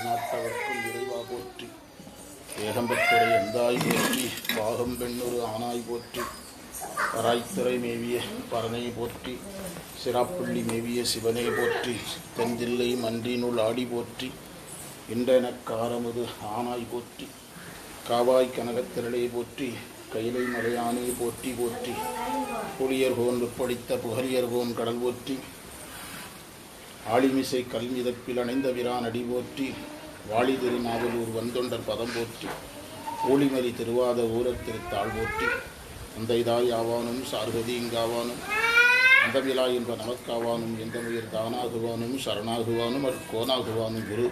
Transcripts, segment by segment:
எந்நாட்டவர்க்கும் இறைவா போற்றி. ஏகம்பத்துறை எந்தாய் போற்றி பாகம் பெண்ணொரு ஆனாய் போற்றி. பராய்த்துறை மேவிய பரனை போற்றி சிராப்பள்ளி மேவிய சிவனை போற்றி தென்தில்லை மன்றினுள் ஆடி போற்றி இன்றெனக்காரமுது ஆனாய் போற்றி காவாய் கனகத்திரளை போற்றி கைலை மலையானே போற்றி போற்றி புலியர்கோன் வெப்படித்த புகழியர்கோன் கடல் போற்றி ஆளிமிசை கல்மிதப்பில் அணைந்த விரான் அடி போற்றி வாழி திருநாவலூர் வந்தொண்டர் பதம் போற்றி ஊழிமறி திருவாத ஊரர் திருத்தாள் போற்றி அந்தைதாய் ஆவானும் சார்வதி இங்காவானும் அந்தமிலா என்ப நமக்காவானும் எந்த உயிர் தானாகுவானும் சரணாகுவானும் அற்கோனாகுவானும் குரு.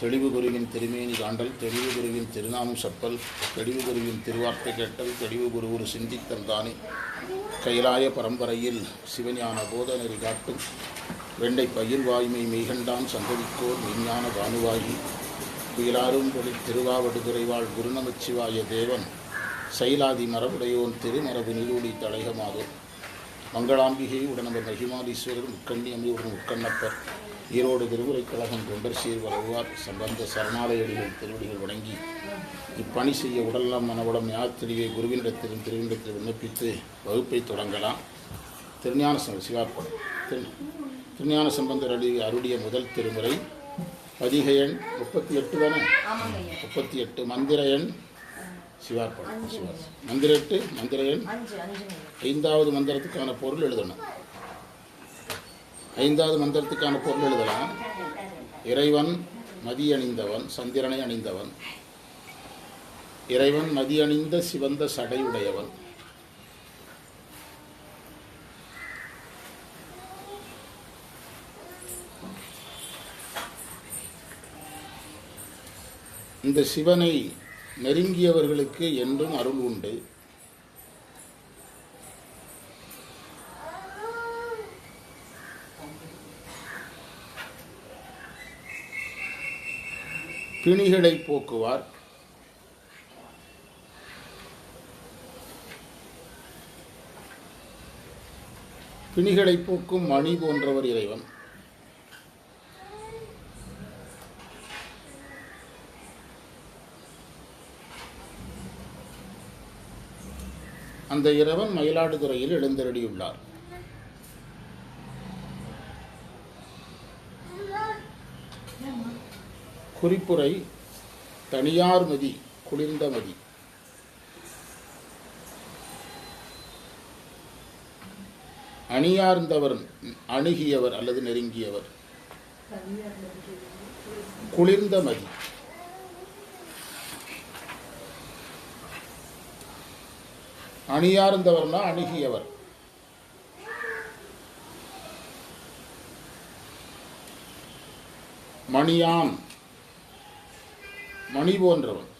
தெளிவு குருவின் திருமேனி காண்டல் தெளிவு குருவின் திருநாமம் சப்பல் தெளிவு குருவின் திருவார்த்தை கேட்டல் தெளிவு குரு ஒரு சிந்தித்தல் தானே. கைலாய பரம்பரையில் சிவஞான போதநெறி காட்டும். வெண்டை பயிர் வாய்மை மெய்கண்டான் சந்ததிக்கோர் விஞ்ஞான பானுவாகி புயலாரும் பொழி திருவாவடுதுறைவாள் குருநமச்சிவாய தேவன். சைலாதி மரபுடையோன் திருமரபு நீரூடி தலைகமாதோ. மங்களாம்பிகை உடனவர் மகிமாலீஸ்வரர் முக்கண்ணி அம்மையுடன் முக்கண்ணப்பர். ஈரோடு திருமுறைக் கழகம் தொண்டர் சீர் வளர்வார். சம்பந்த சரணாலயடிகள் திருவடிகள் வணங்கி இப்பணி செய்ய உடல்லாம் மனவளம் ஞாத்திரியை குருவினிடத்திலும் திருவினிடத்தில் விண்ணப்பித்து வகுப்பை தொடங்கலாம். திருஞான சம்ப சிவார்ப்பணம் திரு திருஞான சம்பந்தர் அடி அருடைய முதல் திருமுறை பதிக எண் முப்பத்தி எட்டு தானே? முப்பத்தி எட்டு மந்திர எண் சிவார்ப்பணம் சிவார் மந்திர எட்டு மந்திர எண் ஐந்தாவது மந்திரத்துக்கான பொருள் எழுதணும். ஐந்தாவது மந்திரத்துக்கான பொருள் எழுதலாம். இறைவன் மதி அணிந்தவன் சந்திரனை அணிந்தவன். இறைவன் மதி அணிந்த சிவந்த சடையுடையவன். இந்த சிவனை நெருங்கியவர்களுக்கு என்றும் அருள் உண்டு. பிணிகளை போக்குவார். பிணிகளை போக்கும் மணி போன்றவர் இறைவன். அந்த இறைவன் மயிலாடுதுறையில் எழுந்தருளியுள்ளார். குறிப்புரை தனியார் மதி குளிர்ந்த மதி. அணியார்ந்தவர் அணுகியவர் அல்லது நெருங்கியவர். குளிர்ந்த மதி. அணியார்ந்தவர்னா அணுகியவர். மணியான் மணி போன்றவன்.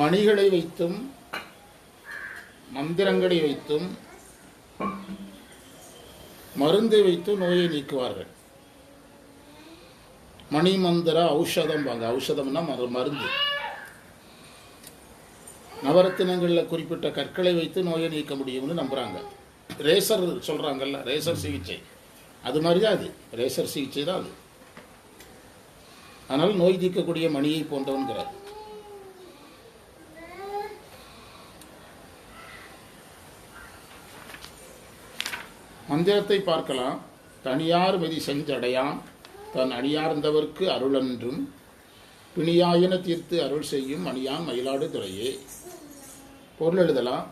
மணிகளை வைத்தும் மந்திரங்களை வைத்தும் மருந்தை வைத்து நோயை நீக்குவார்கள். மணி மந்திர ஔஷதம் வாங்க ஔஷதம்னா மருந்து. நவரத்தினங்களில் குறிப்பிட்ட கற்களை வைத்து நோயை நீக்க முடியும்னு நம்புகிறாங்க ரேசர் சொல்கிறாங்கல்ல ரேசர் சிகிச்சை. அது மாதிரி தான் அது. ரேசர் சிகிச்சை தான் அது. ஆனால் நோய் தீர்க்கக்கூடிய மணியை போன்றவன்கிறார். மந்திரத்தை பார்க்கலாம். தனியார் மதி செஞ்சடையான். தன் அணியார்ந்தவர்க்கு அருளன்றும். பிணியாயின தீர்த்து அருள் செய்யும் அணியான் மயிலாடுதுறையே. பொருள் எழுதலாம்.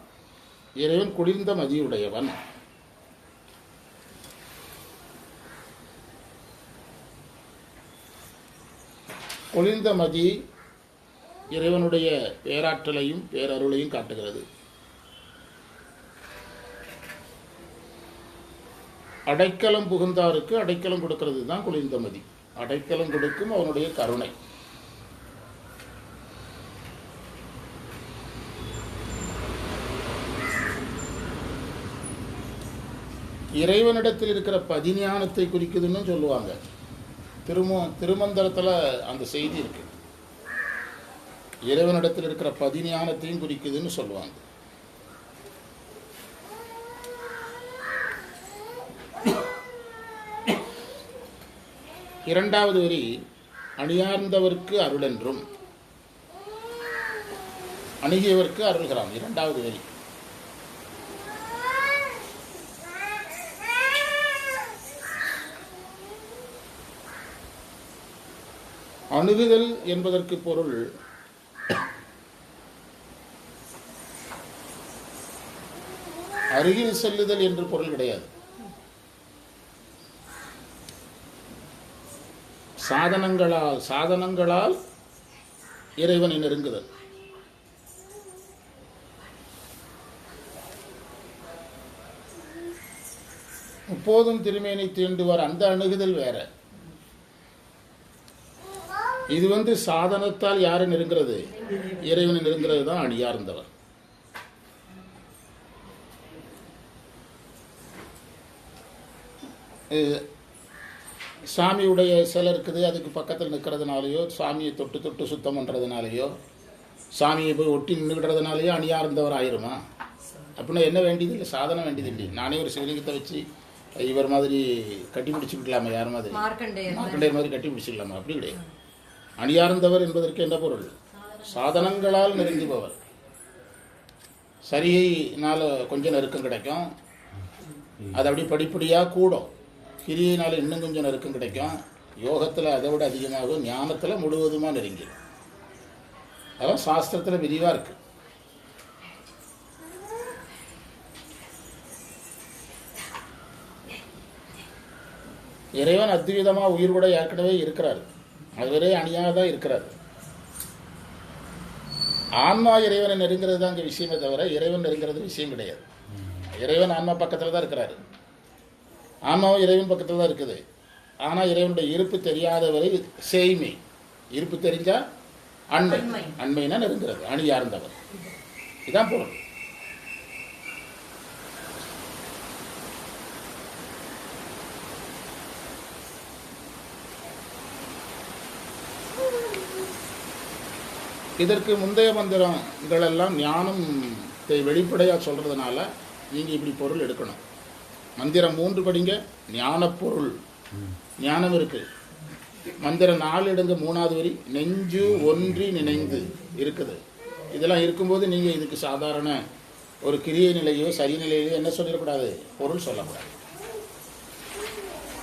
இறைவன் குளிர்ந்த மதியுடையவன். குளிர்ந்த மதி இறைவனுடைய பேராற்றலையும் பேரருளையும் காட்டுகிறது. அடைக்கலம் புகுந்தாருக்கு அடைக்கலம் கொடுக்கிறது தான் குளிர்ந்த மதி. அடைக்கலம் கொடுக்கும் அவனுடைய கருணை. இறைவனிடத்தில் இருக்கிற பதிஞானத்தை குறிக்குதுன்னு சொல்லுவாங்க. திரும திருமந்திரத்தில் அந்த செய்தி இருக்கு. இறைவனிடத்தில் இருக்கிற பதிஞானத்தையும் குறிக்குதுன்னு சொல்லுவாங்க. இரண்டாவது வரி அணியார்ந்தவர்க்கு அருளென்றும். அணுகியவர்க்கு அருள்கிறான். இரண்டாவது வரி. அணுகுதல் என்பதற்கு பொருள் அருகில் செல்லுதல் என்று பொருள் கிடையாது. சாதனங்களால் சாதனங்களால் இறைவனை நெருங்குதல். முப்போதும் திருமேனை தீண்டுவார் அந்த அணுகுதல் வேற. இது வந்து சாதனத்தால் யாரை நெருங்கிறது? இறைவனை நெருங்கிறது தான் அடியார்ந்தவர். இது சாமியுடைய சிலை இருக்குது அதுக்கு பக்கத்தில் நிற்கிறதுனாலையோ சாமியை தொட்டு தொட்டு சுத்தம் பண்ணுறதுனாலையோ சாமியை போய் ஒட்டி நின்றுக்கிறதுனாலையோ அணியார்ந்தவர் ஆயிருமா? அப்படின்னா என்ன வேண்டியது இல்லை சாதனம் வேண்டியது இல்லை. நானே ஒரு சிவலிங்கத்தை வச்சு இவர் மாதிரி கட்டி பிடிச்சிக்கலாமா யார் மாதிரி? மார்க்கண்டேயர் மாதிரி கட்டி பிடிச்சிக்கலாமா? அப்படி கிடையாது. அணியார்ந்தவர் என்பதற்கு என்ன பொருள்? சாதனங்களால் நெருங்குபவர். சரியினால் கொஞ்சம் நெருக்கம் கிடைக்கும். அது அப்படி படிப்படியாக கூடும். கிரியினால் இன்னும் கொஞ்சம் நெருக்கம் கிடைக்கும். யோகத்தில் அதை விட அதிகமாகும். ஞானத்தில் முழுவதுமாக நெருங்கிடும் அதெல்லாம் சாஸ்திரத்தில் விரிவாக இருக்குது இறைவன் அத்விதமாக உயிர் கூட ஏற்கனவே இருக்கிறார். அவரே அணியாக தான் இருக்கிறார். ஆன்மா இறைவனை நெருங்கிறது தான் இங்கே விஷயமே தவிர இறைவன் நெருங்கிறது விஷயம் கிடையாது. இறைவன் ஆன்மா பக்கத்தில் தான் இருக்கிறாரு. ஆன்மாவும் இறைவன் பக்கத்தில் தான் இருக்குது. ஆனால் இறைவனுடைய இருப்பு தெரியாதவரை செய்மை. இருப்பு தெரிஞ்சா அண்மை. அண்மை. அண்மைனா நெருங்கிறது அணியார்ந்தவர். இதான் பொருள். இதற்கு முந்தைய மந்திரங்களெல்லாம் ஞானத்தை வெளிப்படையாக சொல்கிறதுனால நீங்கள் இப்படி பொருள் எடுக்கணும். மந்திரம் மூன்று படிங்க ஞானப்பொருள் ஞானம் இருக்குது மந்திரம் நாலு எடுங்க மூணாவது வரி. நெஞ்சு ஒன்றி நினைந்து இருக்குது. இதெல்லாம் இருக்கும்போது நீங்கள் இதுக்கு சாதாரண ஒரு கிரிய நிலையோ சரி நிலையிலையோ என்ன சொல்லிடக்கூடாது? பொருள் சொல்லக்கூடாது.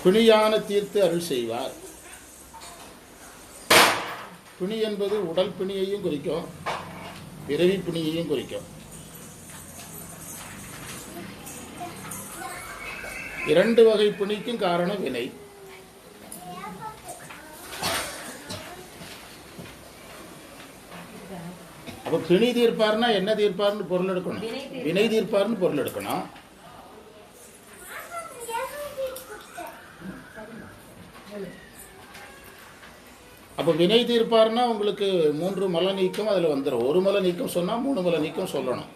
பிணியான தீர்த்து அருள் செய்வார். பிணி என்பது உடல் பிணியையும் குறிக்கும் பிறவி பிணியையும் குறிக்கும். இரண்டு வகை பிணிக்கும் காரணம் வினை. அப்ப பிணி தீர்ப்பார்னா என்ன தீர்ப்பார்னு பொருள் எடுக்கணும். வினை தீர்ப்பார்னு பொருள் எடுக்கணும். அப்போ வினை தீர்ப்பார்னா உங்களுக்கு மூன்று மல நீக்கம் அதில் வந்துடும் ஒரு மல நீக்கம் சொன்னால் மூணு மல நீக்கம் சொல்லணும்.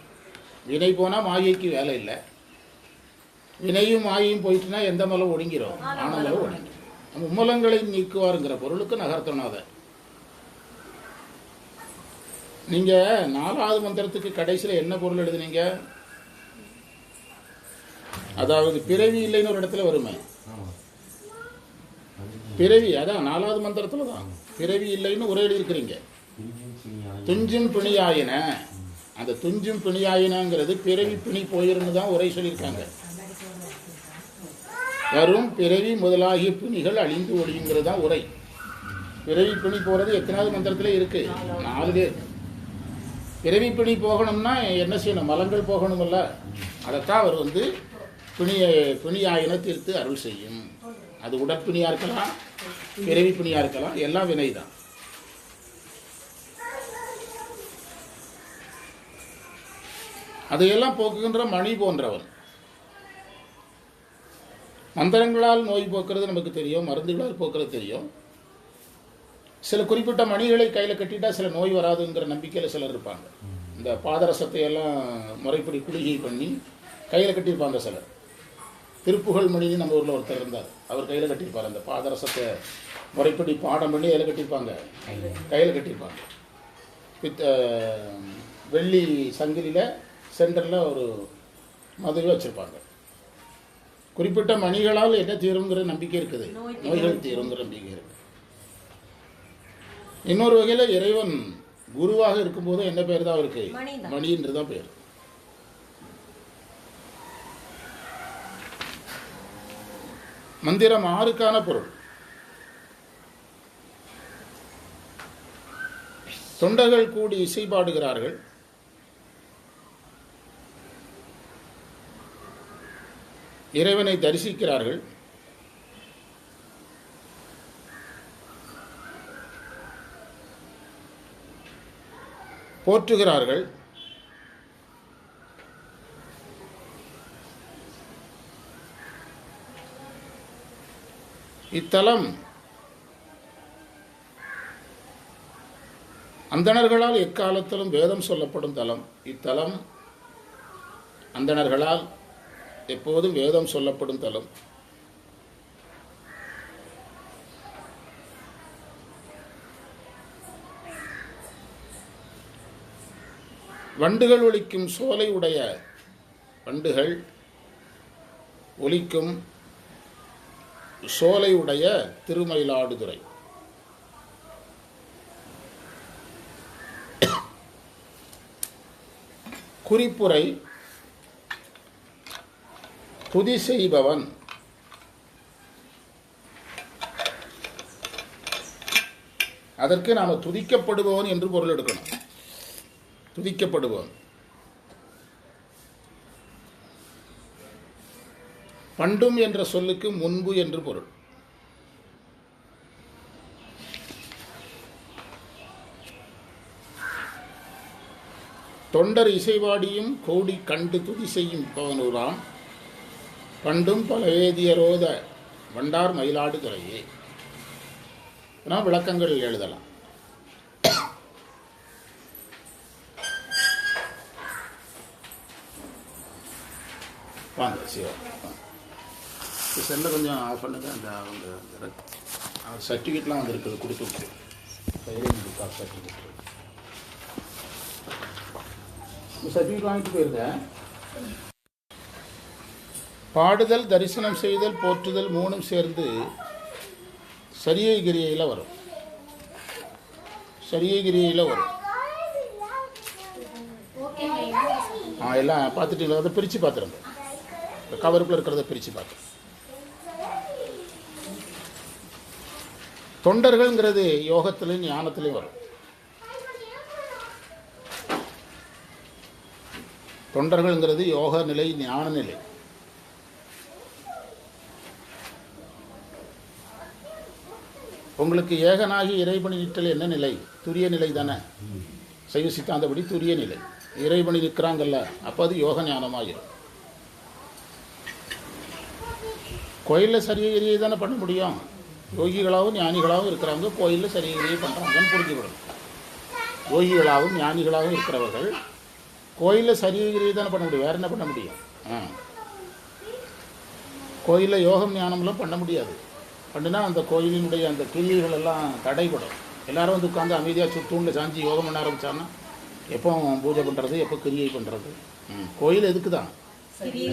வினை போனால் மாயைக்கு வேலை இல்லை. வினையும் மாயையும் போயிட்டுனா எந்த மலம் ஒடுங்கிரும்? ஆனமலம் ஒடுங்கிரும். மும்மலங்களை நீக்குவாருங்கிற பொருளுக்கு நகர்த்தணும் அதை. நீங்கள் நாலாவது மந்திரத்துக்கு கடைசியில் என்ன பொருள் எழுதுனீங்க? அதாவது பிறவி இல்லைன்னு ஒரு இடத்துல வருமே. பிறவி அதான் நாலாவது மந்திரத்தில் தான் பிறவி இல்லைன்னு ஒரே இருக்கிறீங்க. துஞ்சும் பிணியாயின அந்த துஞ்சும் பிணியாயினங்கிறது பிறவி பிணி போயிருந்து தான் உரை சொல்லியிருக்காங்க. வரும் பிறவி முதலாகிய பிணிகள் அழிந்து ஒழியுங்கிறது தான் உரை. பிறவி பிணி போகிறது எத்தனாவது மந்திரத்தில் இருக்கு? நாலு பேர் பிறவி பிணி போகணும்னா என்ன செய்யணும்? மலங்கள் போகணுமல்ல. அதைத்தான் அவர் வந்து பிணிய பிணியாயின தீர்த்து அருள் செய்யும். அது உடற்பிணியாக இருக்கலாம் பிறவி பிணியாக இருக்கலாம் எல்லாம் வினை தான் அதையெல்லாம் போக்குகின்ற மணி போன்றவன். மந்திரங்களால் நோய் போக்குறது நமக்கு தெரியும் மருந்துகளால் போக்குறது தெரியும். சில குறிப்பிட்ட மணிகளை கையில் கட்டிட்டா சில நோய் வராதுங்கிற நம்பிக்கையில் சிலர் இருப்பாங்க. இந்த பாதரசத்தை எல்லாம் முறைப்படி குளிகை பண்ணி கையில் கட்டியிருப்பாங்க சிலர். திருப்புகழ் மணின்னு நம்ம ஊரில் ஒருத்தர் இருந்தார். அவர் கையில் கட்டியிருப்பார். அந்த பாதரசத்தை முறைப்படி பாடம் பண்ணி கையில் கட்டியிருப்பாங்க. கையில் கட்டியிருப்பாங்க. வித் வெள்ளி சங்கிலியில் சென்டரில் ஒரு மதுவை வச்சுருப்பாங்க. குறிப்பிட்ட மணிகளால் என்ன தீருங்கிற நம்பிக்கை இருக்குது. நோய் நோய்கள் தீருங்கிற நம்பிக்கை இருக்கு. இன்னொரு வகையில் இறைவன் குருவாக இருக்கும்போது என்ன பேர் தான் அவருக்கு? மணிதான். மணின்று தான் பேர் மந்திரம் ஆறுக்கான பொருள். தொண்டர்கள் கூடி இசை பாடுகிறார்கள் இறைவனை தரிசிக்கிறார்கள். போற்றுகிறார்கள். இத்தலம். அந்தணர்களால் எக்காலத்திலும் வேதம் சொல்லப்படும் தலம். இத்தலம் அந்தணர்களால் எப்போதும் வேதம் சொல்லப்படும் தலம். வண்டுகள் ஒலிக்கும் சோலை உடைய வண்டுகள் ஒலிக்கும் சோலை உடைய திருமயிலாடுதுறை. குறிப்புரை புதி செய்பவன் அதற்கு நாம் துதிக்கப்படுபவன் என்று பொருள் எடுக்கணும். துதிக்கப்படுபவன். பண்டும் என்ற சொல்லுக்கு முன்பு என்று பொருள். தொண்டர் இசைவாடியும் கோடி கண்டு துதி செய்யும் பவனூராம் பண்டும் பலவேதியரோத வண்டார் மயிலாடுதுறையே நான் விளக்கங்கள் எழுதலாம். வாங்க சிவா. செல்ல கொஞ்சம் ஆஃப் பண்ணுங்க. அந்த அவங்க சர்டிஃபிகேட்லாம் வந்துருக்குது கொடுத்து விட்டு சர்டிஃபிகேட் சர்டிஃபிகேட் வாங்கிட்டு போயிருந்தேன் பாடுதல் தரிசனம் செய்தல் போற்றுதல் மூணும் சேர்ந்து சரியகிரியில் வரும். சரியகிரியில் வரும். ஆ எல்லாம் பார்த்துட்டீங்களா? அதை பிரித்து பார்த்துருங்க. இந்த கவருக்குள்ள இருக்கிறத பிரித்து பார்த்து தொண்டர்கள்ங்கிறது யோகத்திலையும் ஞானத்திலையும் வரும். தொண்டர்கள்ங்கிறது யோக நிலை ஞான நிலை. உங்களுக்கு ஏகனாகி இறைபணி நிற்றல் என்ன நிலை? துரிய நிலை தானே? சைவ சித்தாந்தபடி துரிய நிலை. இறைபணி நிற்கிறாங்கல்ல அப்போ அது யோக ஞானமாகிடும் கோயிலில் சரியகிரியை தானே பண்ண முடியும். யோகிகளாகவும் ஞானிகளாகவும் இருக்கிறவங்க கோயிலில் சரியகிரியை பண்ணுறாங்கன்னு புரிஞ்சுக்கணும் யோகிகளாகவும் ஞானிகளாகவும் இருக்கிறவர்கள் கோயிலில் சரியகிரியை தானே பண்ண முடியும். வேறு என்ன பண்ண முடியும்? ஆ. கோயிலில் யோகம் ஞானம்லாம் பண்ண முடியாது. பண்ணினா அந்த கோயிலினுடைய அந்த கிரியைகள் எல்லாம் தடைபடும். எல்லாரும் வந்து உட்காந்து அமைதியாக சுத்தூண்டில் சாஞ்சி யோகம் பண்ண ஆரம்பிச்சாங்கன்னா எப்போ பூஜை பண்ணுறது எப்போ கிரியை பண்ணுறது ம். கோயில் எதுக்கு தான்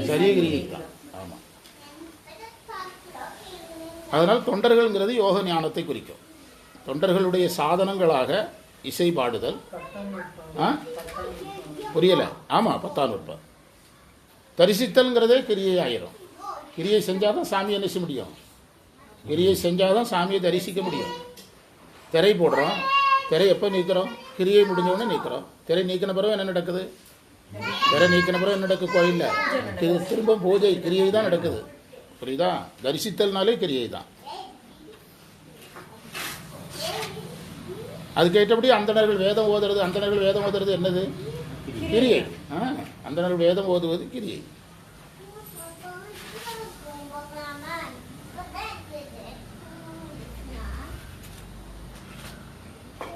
சரிய கிரியை தான் ஆமாம் அதனால் தொண்டர்கள்ங்கிறது யோக ஞானத்தை குறிக்கும். தொண்டர்களுடைய சாதனங்களாக இசை பாடுதல். ஆ? புரியலை? ஆமாம் பத்தாம் நுட்பம் தரிசித்தல்ங்கிறதே கிரியை ஆயிரும் கிரியை செஞ்சால் தான் சாமியை என்ன முடியும். கிரியை செஞ்சால் தான் சாமியை தரிசிக்க முடியும். திரை போடுறோம். திரை எப்போ நீக்கிறோம்? கிரியை முடிஞ்சோடனே நீக்கிறோம். திரை நீக்கின பிறகு என்ன நடக்குது? திரை நீக்கின பிறகு என்ன நடக்குது? கோயிலில். திரும்ப பூஜை கிரியை தான் நடக்குது. புரியுதா? தரிசித்தல்னாலே கிரியை தான் அதுக்கேற்றபடி அந்தணர்கள் வேதம் ஓதுறது அந்தணர்கள் வேதம் ஓதுறது என்னது? கிரியை. ஆ அந்தணர்கள் வேதம் ஓதுவது கிரியை.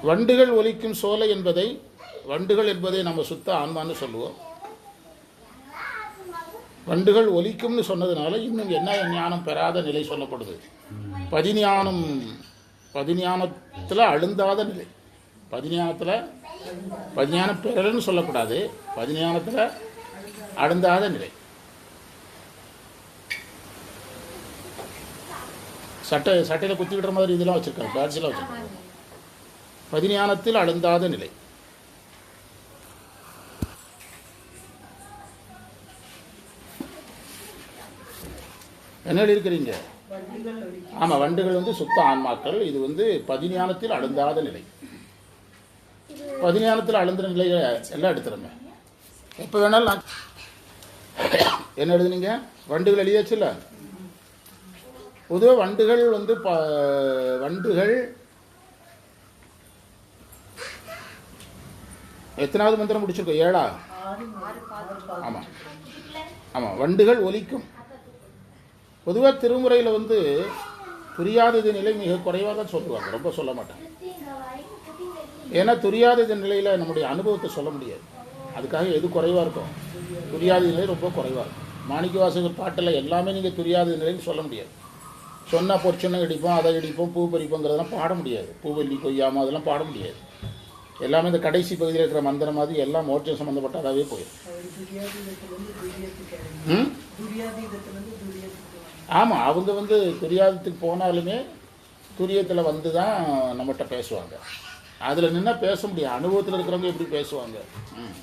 வண்டுகள் ஒலிக்கும் சோலை என்பதை வண்டுகள் என்பதை நம்ம சுத்த ஆன்மான்னு சொல்லுவோம். வண்டுகள் ஒலிக்கும்னு சொன்னதுனால இன்னும் என்ன ஞானம் பெறாத நிலை சொல்லப்படுது. பதிஞானம் பதிஞானத்தில் அழுந்தாத நிலை. பதிஞானத்தில் பதிஞானம் பெறலன்னு சொல்லக்கூடாது. பதிஞானத்தில் அழுந்தாத நிலை. சட்டை சட்டையில் குத்தி விடுற மாதிரி இதெல்லாம் வச்சுருக்காங்க பேட்ஸ்லாம் வச்சுருக்காங்க. பதிஞானத்தில் அழுந்தாத நிலை. என்ன இருக்கிறீங்க ஆமாம் வண்டுகள் வந்து சுத்த ஆன்மாக்கள். இது வந்து பதிஞானத்தில் அழுந்தாத நிலை. பதிஞானத்தில் அழுந்த நிலையை எல்லாம் எடுத்துருங்க. எப்போ வேணாலும் நான் என்ன எழுதுனீங்க? வண்டுகள் எழுதியாச்சுல்ல? பொதுவாக வண்டுகள் வந்து ப வண்டுகள் எத்தனாவது மந்திரம் முடிச்சிருக்கோம்? ஏழா? ஆமாம் ஆமாம் வண்டுகள் ஒலிக்கும். பொதுவாக திருமுறையில் வந்து துரியாதது நிலை மிக குறைவாக தான் சொல்லுவாங்க. ரொம்ப சொல்ல மாட்டாங்க. ஏன்னா துரியாதது நிலையில் நம்முடைய அனுபவத்தை சொல்ல முடியாது. அதுக்காக எது குறைவாக இருக்கும் துரியாத நிலை ரொம்ப குறைவாக இருக்கும். மாணிக்க வாசகர் பாட்டில் எல்லாமே நீங்கள் துரியாத நிலைன்னு சொல்ல முடியாது. சொன்னால் பொற்சொன்னை இடிப்போம் அதை இடிப்போம் பூ பறிப்போங்கிறதெல்லாம் பாட முடியாது. பூவல்லி கொய்யாமோ அதெல்லாம் பாட முடியாது. எல்லாமே இந்த கடைசி பகுதியில் இருக்கிற மந்திரம் மாதிரி எல்லாம் மோட்சம் சம்மந்தப்பட்டதாகவே போயிடும். ஆமாம் அவங்க வந்து துரியாதத்துக்கு போனாலுமே துரியத்தில் வந்து தான் நம்மகிட்ட பேசுவாங்க. அதில் நின்னா பேச முடியும். அனுபவத்தில் இருக்கிறவங்க எப்படி பேசுவாங்க. ம்.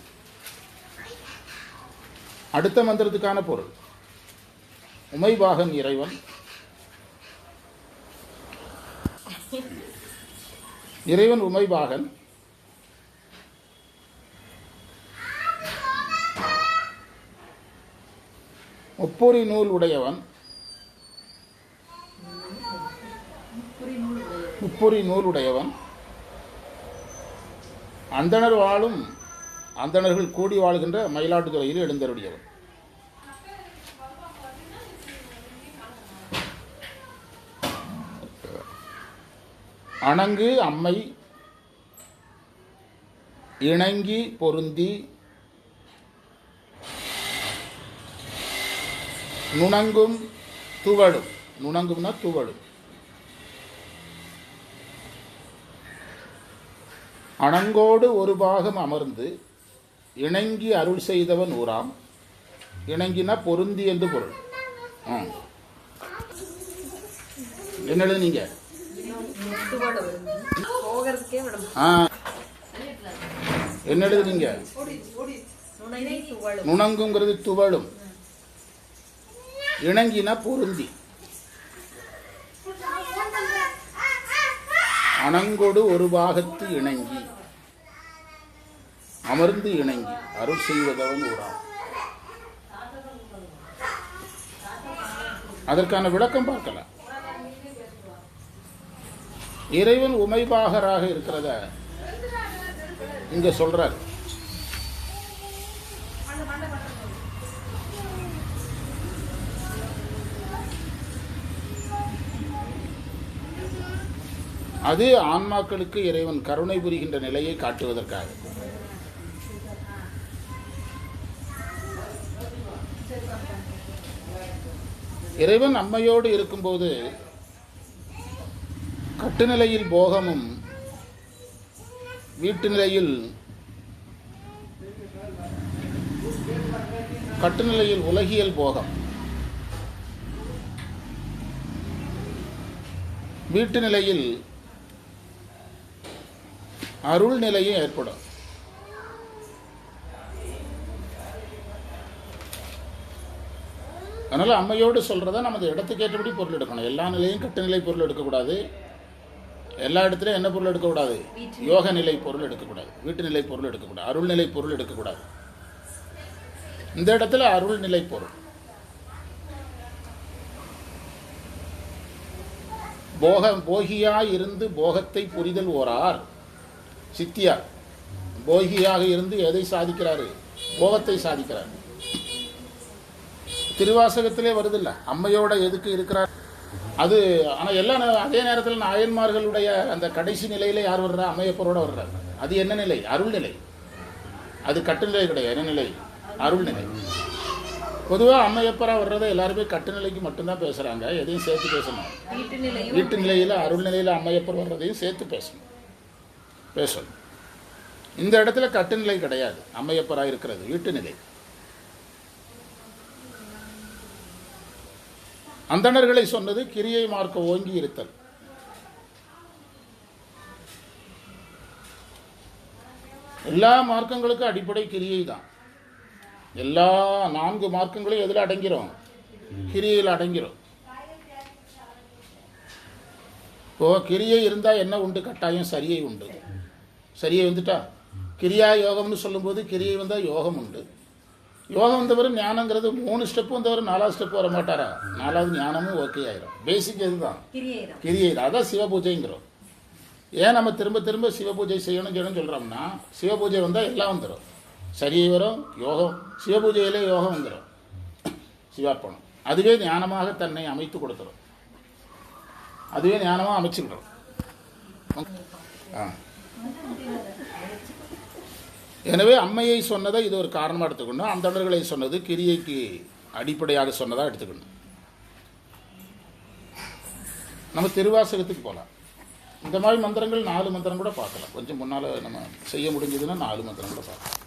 அடுத்த மந்திரத்துக்கான பொருள். உமைபாகன் இறைவன். இறைவன் உமைபாகன். முப்பொறி நூல் உடையவன். இப்பொறி நூலுடையவன். அந்தணர் வாழும் அந்தணர்கள் கூடி வாழ்கின்ற மயிலாட்டுத்துறையில் எழுந்தருடையவன் அணங்கு அம்மை இணங்கி பொருந்தி நுணங்கும் துவழும். நுணங்கும்னா துவழும். அணங்கோடு ஒரு பாகம் அமர்ந்து இணங்கி அருள் செய்தவன் ஊராம். இணங்கினா பொருந்தி என்று பொருள். என்ன எழுதுனீங்க? என்ன எழுதுனீங்க? நுணங்குங்கிறது துவளும். இணங்கினா பொருந்தி. அணங்கொடு ஒரு பாகத்து இணங்கி அமர்ந்து இணங்கி அருள் செய்வதவன் ஊராம் அதற்கான விளக்கம் பார்க்கலாம் இறைவன் உமைபாகராக இருக்கிறத? இங்க சொல்றார் அது ஆன்மாக்களுக்கு இறைவன் கருணை புரிகின்ற நிலையை காட்டுவதற்காக. இறைவன் அம்மையோடு இருக்கும்போது கட்டுநிலையில் போகமும் வீட்டு நிலையில் கட்டுநிலையில் உலகியல் போகம் வீட்டு நிலையில் அருள் நிலையும் ஏற்படும். அதனால் அம்மையோடு சொல்கிறத நமது இடத்துக்கு ஏற்றபடி பொருள் எடுக்கணும். எல்லா நிலையும் கட்டுநிலை பொருள் எடுக்கக்கூடாது. எல்லா இடத்துலையும் என்ன பொருள் எடுக்கக்கூடாது? யோக நிலை பொருள் எடுக்கக்கூடாது. வீட்டு நிலை பொருள் எடுக்கக்கூடாது. அருள் நிலை பொருள் எடுக்கக்கூடாது. இந்த இடத்துல அருள் நிலை பொருள். போக போகியாய் இருந்து போகத்தை புரிதல் ஓரார். சித்தியார் போகியாக இருந்து எதை சாதிக்கிறாரு? போகத்தை சாதிக்கிறார். திருவாசகத்திலே வருதில்ல. அம்மையோட எதுக்கு இருக்கிறார்? அது ஆனால் எல்லா அதே நேரத்தில் நாயன்மார்களுடைய அந்த கடைசி நிலையில யார் வர்றா? அம்மையப்பரோட வர்றார். அது என்ன நிலை? அருள் நிலை. அது கட்டுநிலை கிடையாது. என்ன நிலை? அருள் நிலை. பொதுவாக அம்மையப்பரா வர்றதை எல்லாருமே கட்டுநிலைக்கு மட்டும்தான் பேசுகிறாங்க எதையும் சேர்த்து பேசணும். வீட்டு நிலையில் அருள் நிலையில் அம்மையப்பர் வர்றதையும் சேர்த்து பேசணும். பேசணும். இந்த இடத்துல கட்டுநிலை கிடையாது. அம்மையப்பராக இருக்கிறது. வீட்டு நிலை அந்தணர்களை சொன்னது கிரியை மார்க்க ஓங்கி இருத்தல். எல்லா மார்க்கங்களுக்கும் அடிப்படை கிரியை தான். எல்லா நான்கு மார்க்கங்களும் எதில் அடங்கிறோம்? கிரியையில் அடங்கிறோம். இப்போ கிரியை இருந்தால் என்ன உண்டு? கட்டாயம் சரியை உண்டு. சரியை வந்துட்டா கிரியா யோகம்னு சொல்லும்போது கிரியை வந்தால் யோகம் உண்டு. யோகம் வந்தவர் ஞானங்கிறது மூணு ஸ்டெப் வந்தவர் நாலாவது ஸ்டெப் வர மாட்டாரா நாலாவது ஞானமும் ஓகே ஆயிரும். பேசிக் இதுதான். கிரியை தான். அதான் சிவபூஜைங்கிறோம். ஏன் நம்ம திரும்ப திரும்ப சிவபூஜை செய்யணும் செய்யணும் சொல்கிறோம்னா சிவபூஜை வந்தால் எல்லாம் வந்துடும் சரியை வரும் யோகம். சிவபூஜையிலே யோகம் வந்துடும் சிவார்ப்பணம். அதுவே ஞானமாக தன்னை அமைத்து கொடுத்துரும். அதுவே ஞானமாக அமைச்சுக்கிறோம் ஆ. எனவே அம்மையை சொன்னதை இது ஒரு காரணமாக எடுத்துக்கணும். அந்தணர்களை சொன்னது கிரியைக்கு அடிப்படையாக சொன்னதாக எடுத்துக்கணும். நம்ம திருவாசகத்துக்கு போகலாம் இந்த மாதிரி மந்திரங்கள் நாலு மந்திரம் கூட பார்க்கலாம். கொஞ்சம் முன்னால் நம்ம செய்ய முடிஞ்சதுன்னா நாலு மந்திரம் கூட பார்க்கலாம்.